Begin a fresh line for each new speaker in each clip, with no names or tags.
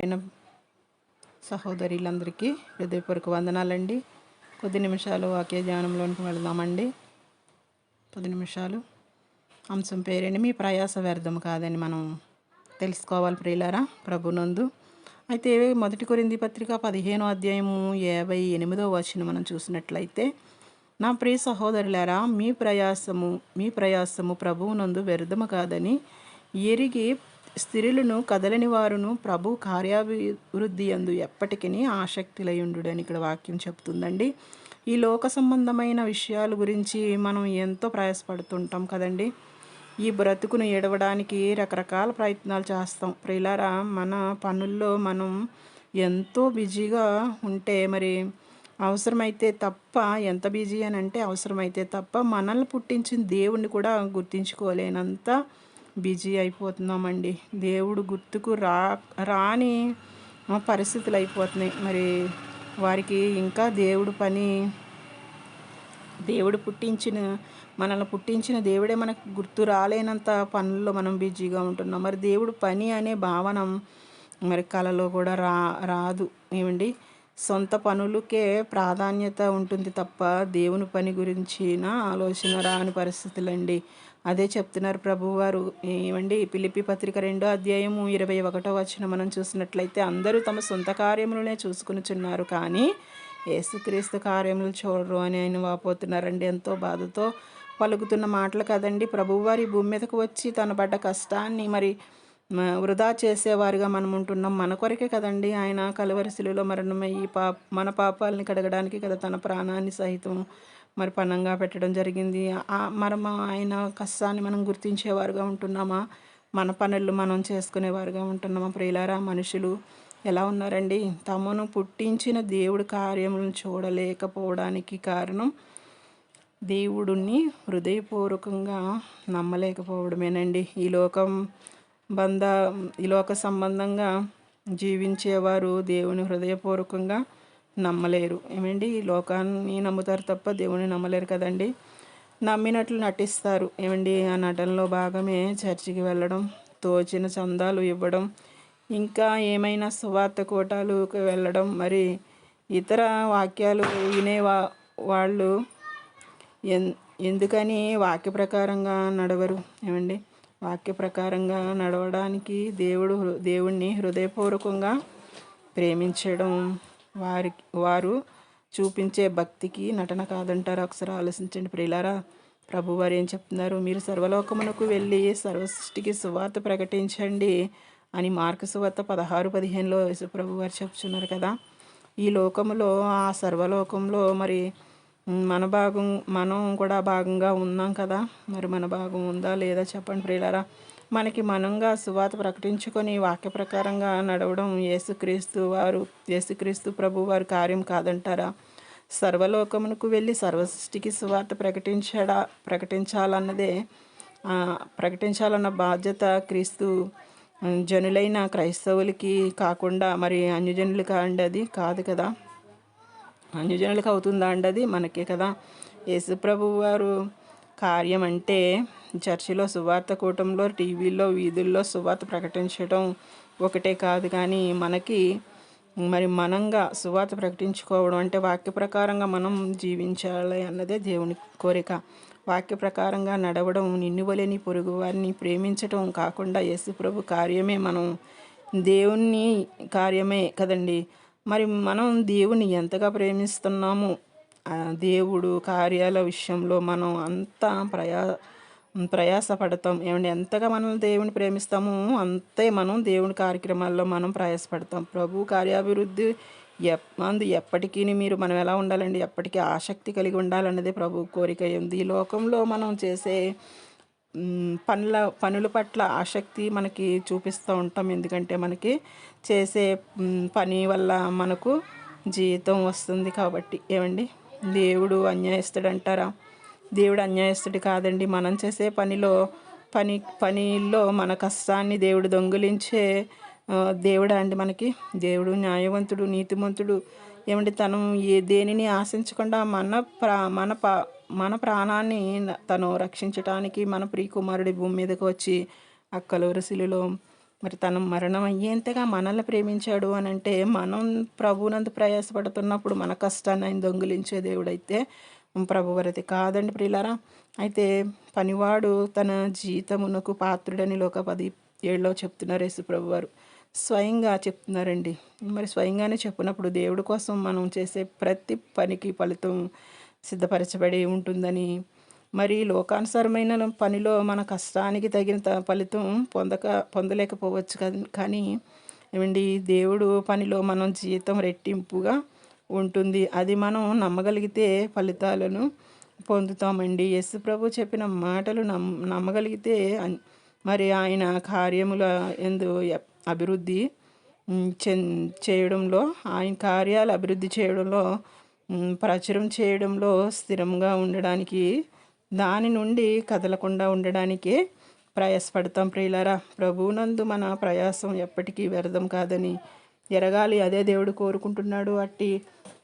అయిన సహోదరులందరికీ హృదయపూర్వక వందనాలండి. కొద్ది నిమిషాలు వాక్య ధ్యానంలోనికి వెళదామండి. పది నిమిషాలు. అంశం పేరేంటి? మీ ప్రయాస వ్యర్థం కాదని మనం తెలుసుకోవాలి ప్రియులారా ప్రభునందు. అయితే మొదటి కొరింది పత్రిక పదిహేనో అధ్యాయము యాభై ఎనిమిదో వచ్చిన మనం చూసినట్లయితే నా ప్రియ సహోదరులారా మీ ప్రయాసము మీ ప్రయాసము ప్రభువునందు వ్యర్థము కాదని ఎరిగి స్త్రీలను కదలని వారును ప్రభు కార్యాభివృద్ధి అందు ఎప్పటికీ ఆసక్తిలయుండు అని ఇక్కడ వాక్యం చెప్తుందండి. ఈ లోక సంబంధమైన విషయాల గురించి మనం ఎంతో ప్రయాసపడుతుంటాం కదండి. ఈ బ్రతుకును ఏడవడానికి రకరకాల ప్రయత్నాలు చేస్తాం. ప్రియులారా మన పనుల్లో మనం ఎంతో బిజీగా ఉంటే మరి అవసరమైతే తప్ప ఎంత బిజీ అని అంటే అవసరమైతే తప్ప మనల్ని పుట్టించిన దేవుణ్ణి కూడా గుర్తించుకోలేనంత బిజీ అయిపోతున్నామండి. దేవుడు గుర్తుకు రా రాని పరిస్థితులు అయిపోతున్నాయి మరి వారికి ఇంకా దేవుడు పని దేవుడు పుట్టించిన మనల్ని పుట్టించిన దేవుడే మనకు గుర్తు రాలేనంత పనుల్లో మనం బిజీగా ఉంటున్నాం. మరి దేవుడు పని అనే భావన మరి కళలో కూడా రా రాదు. ఏమండి? సొంత పనులకే ప్రాధాన్యత ఉంటుంది తప్ప దేవుని పని గురించిన ఆలోచన రాని పరిస్థితులండి. అదే చెప్తున్నారు ప్రభువారు. ఏమండి? పిలిపి పత్రిక రెండో అధ్యాయము ఇరవై ఒకటో వచ్చిన మనం చూసినట్లయితే అందరూ తమ సొంత కార్యములనే చూసుకునిచున్నారు. కానీ యేసుక్రీస్తు కార్యములు చూడరు అని ఆయన వాపోతున్నారండి. ఎంతో బాధతో పలుకుతున్న మాటలు కదండి. ప్రభువారి భూమి మీదకు వచ్చి తన పడ్డ కష్టాన్ని మరి వృధా చేసేవారుగా మనం ఉంటున్నాం మన కొరకే కదండి ఆయన కలవరిశిలో మరణమయ్యి పా మన పాపాలని కడగడానికి కదా తన ప్రాణాన్ని సహితం మరి పణంగా పెట్టడం జరిగింది. మనం ఆయన కష్టాన్ని మనం గుర్తించేవారుగా ఉంటున్నామా? మన పనులు మనం చేసుకునేవారుగా ఉంటున్నామా? ప్రియులారా మనుషులు ఎలా ఉన్నారండి? తమను పుట్టించిన దేవుడి కార్యములను చూడలేకపోవడానికి కారణం దేవుడిని హృదయపూర్వకంగా నమ్మలేకపోవడమేనండి. ఈ లోకం బంధ ఈ లోక సంబంధంగా జీవించేవారు దేవుని హృదయపూర్వకంగా నమ్మలేరు. ఏమండి? ఈ లోకాన్ని నమ్ముతారు తప్ప దేవుని నమ్మలేరు కదండి? నమ్మినట్లు నటిస్తారు. ఏమండి? ఆ నటనలో భాగమే చర్చికి వెళ్ళడం తోచిన చందాలు ఇవ్వడం ఇంకా ఏమైనా సువార్త కోటాలకు వెళ్ళడం. మరి ఇతర వాక్యాలు వినే వా వాళ్ళు ఎందుకని వాక్య ప్రకారంగా నడవరు? ఏమండి? వాక్య ప్రకారంగా నడవడానికి దేవుడు దేవుణ్ణి హృదయపూర్వకంగా ప్రేమించడం. వారి వారు చూపించే భక్తికి నటన కాదంటారు. ఒకసారి ఆలోచించండి. ప్రియులారా ప్రభు వారు ఏం చెప్తున్నారు? మీరు సర్వలోకమునకు వెళ్ళి సర్వసృష్టికి సువార్త ప్రకటించండి అని మార్కు సువార్త పదహారు పదిహేనులో ప్రభు వారు చెప్తున్నారు కదా. ఈ లోకములో ఆ సర్వలోకంలో మరి మన భాగం మనం కూడా భాగంగా ఉన్నాం కదా. మరి మన భాగం ఉందా లేదా చెప్పండి ప్రియులారా. మనకి మనంగా సువాత ప్రకటించుకొని వాక్య ప్రకారంగా నడవడం యేసుక్రీస్తు వారు యేసుక్రీస్తు ప్రభు వారు కార్యం కాదంటారా? సర్వలోకమునకు వెళ్ళి సర్వసృష్టికి సువార్త ప్రకటించడా ప్రకటించాలన్నదే ప్రకటించాలన్న బాధ్యత క్రీస్తు జనులైన క్రైస్తవులకి కాకుండా మరి అన్యజనులు కాండి అది కాదు కదా. అన్యజనులకు అవుతుందా అండి అది మనకే కదా. యేసుప్రభు వారు కార్యం అంటే చర్చిలో సువార్త కూటంలో టీవీలో వీధుల్లో సువార్త ప్రకటించడం ఒకటే కాదు కానీ మనకి మరి మనంగా సువార్త ప్రకటించుకోవడం అంటే వాక్య ప్రకారంగా మనం జీవించాలి అన్నదే దేవుని కోరిక. వాక్య ప్రకారంగా నడవడం నిన్నువలేని పొరుగు వారిని ప్రేమించడం కాకుండా యేసుప్రభు కార్యమే మనం దేవుని కార్యమే కదండి. మరి మనం దేవుని ఎంతగా ప్రేమిస్తున్నాము? దేవుడు కార్యాల విషయంలో మనం అంతా ప్రయా ప్రయాసపడతాం. ఏమంటే ఎంతగా మనం దేవుని ప్రేమిస్తామో అంతే మనం దేవుని కార్యక్రమాల్లో మనం ప్రయాసపడతాం. ప్రభు కార్యాభివృద్ధి అందు ఎప్పటికీ మీరు మనం ఎలా ఉండాలండి? ఎప్పటికీ ఆసక్తి కలిగి ఉండాలన్నదే ప్రభు కోరిక. ఉంది ఈ లోకంలో మనం చేసే పనుల పనుల పట్ల ఆసక్తి మనకి చూపిస్తూ ఉంటాం. ఎందుకంటే మనకి చేసే పని వల్ల మనకు జీతం వస్తుంది కాబట్టి. ఏమండి? దేవుడు అన్యాయస్తుడు దేవుడు అన్యాయస్తుడు కాదండి. మనం చేసే పనిలో పని పనిలో మన కష్టాన్ని దేవుడు దొంగిలించే దేవుడా అండి మనకి. దేవుడు న్యాయవంతుడు నీతిమంతుడు. ఏమంటే తను ఏ దేనిని ఆశించకుండా మన ప్రా మన పా మన ప్రాణాన్ని తను రక్షించటానికి మన ప్రియకుమారుడి భూమి మీదకి వచ్చి ఆ మరి తన మరణం అయ్యేంతగా మనల్ని ప్రేమించాడు అని అంటే మనం ప్రభునందు ప్రయాసపడుతున్నప్పుడు మన కష్టాన్ని ఆయన దొంగిలించే దేవుడైతే ప్రభువరది కాదండి ప్రియులారా. అయితే పనివాడు తన జీతమునకు పాత్రుడని లోక పది ఏళ్ళలో చెప్తున్నారు యేసు ప్రభువారు స్వయంగా చెప్తున్నారండి. మరి స్వయంగానే చెప్పినప్పుడు దేవుడి కోసం మనం చేసే ప్రతి పనికి ఫలితం సిద్ధపరచబడి ఉంటుందని. మరి లోకానుసారమైన పనిలో మన కష్టానికి తగిన ఫలితం పొందక పొందలేకపోవచ్చు కానీ ఏమండి దేవుడు పనిలో మనం జీతం రెట్టింపుగా ఉంటుంది. అది మనం నమ్మగలిగితే ఫలితాలను పొందుతామండి. యశు ప్రభు చెప్పిన మాటలు నమ్ నమ్మగలిగితే మరి ఆయన కార్యముల ఎందు అభివృద్ధి చెన్ చేయడంలో ఆయన కార్యాలు అభివృద్ధి చేయడంలో ప్రచురం చేయడంలో స్థిరంగా ఉండడానికి దాని నుండి కదలకుండా ఉండడానికే ప్రయాసపడతాం ప్రియులారా. ప్రభువునందు మన ప్రయాసం ఎప్పటికీ వ్యర్థం కాదని ఎరగాలి అదే దేవుడు కోరుకుంటున్నాడు. అట్టి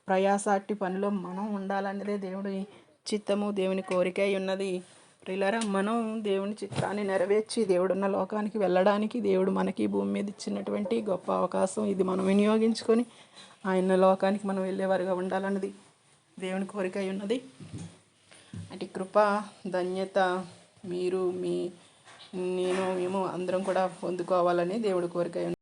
ప్రయాస అట్టి పనిలో మనం ఉండాలన్నదే దేవుడి చిత్తము దేవుని కోరిక ఉన్నది. ప్రియులరా మనం దేవుని చిత్తాన్ని నెరవేర్చి దేవుడున్న లోకానికి వెళ్ళడానికి దేవుడు మనకి భూమి మీద ఇచ్చినటువంటి గొప్ప అవకాశం ఇది మనం వినియోగించుకొని ఆయన లోకానికి మనం వెళ్ళేవారుగా ఉండాలన్నది దేవుని కోరిక అయి ఉన్నది. అటు కృప ధన్యత మీరు మీ నేను మేము అందరం కూడా పొందుకోవాలని దేవుడి కోరిక